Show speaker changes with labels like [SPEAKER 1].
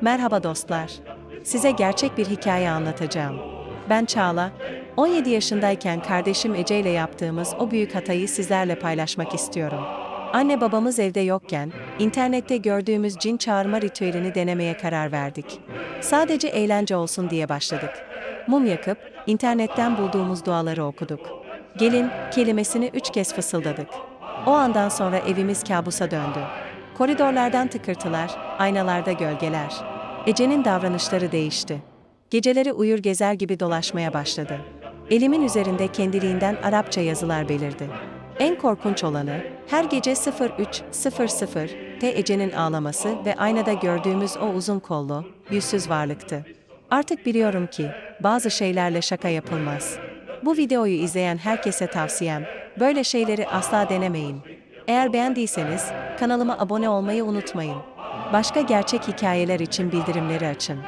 [SPEAKER 1] Merhaba dostlar. Size gerçek bir hikaye anlatacağım. Ben Çağla. 17 yaşındayken kardeşim Ece ile yaptığımız o büyük hatayı sizlerle paylaşmak istiyorum. Anne babamız evde yokken, internette gördüğümüz cin çağırma ritüelini denemeye karar verdik. Sadece eğlence olsun diye başladık. Mum yakıp, internetten bulduğumuz duaları okuduk. Gelin kelimesini üç kez fısıldadık. O andan sonra evimiz kabusa döndü. Koridorlardan tıkırtılar, aynalarda gölgeler. Ece'nin davranışları değişti. Geceleri uyur gezer gibi dolaşmaya başladı. Elimin üzerinde kendiliğinden Arapça yazılar belirdi. En korkunç olanı, her gece 03.00 T Ece'nin ağlaması ve aynada gördüğümüz o uzun kollu, yüzsüz varlıktı. Artık biliyorum ki, bazı şeylerle şaka yapılmaz. Bu videoyu izleyen herkese tavsiyem, böyle şeyleri asla denemeyin. Eğer beğendiyseniz, kanalıma abone olmayı unutmayın. Başka gerçek hikayeler için bildirimleri açın.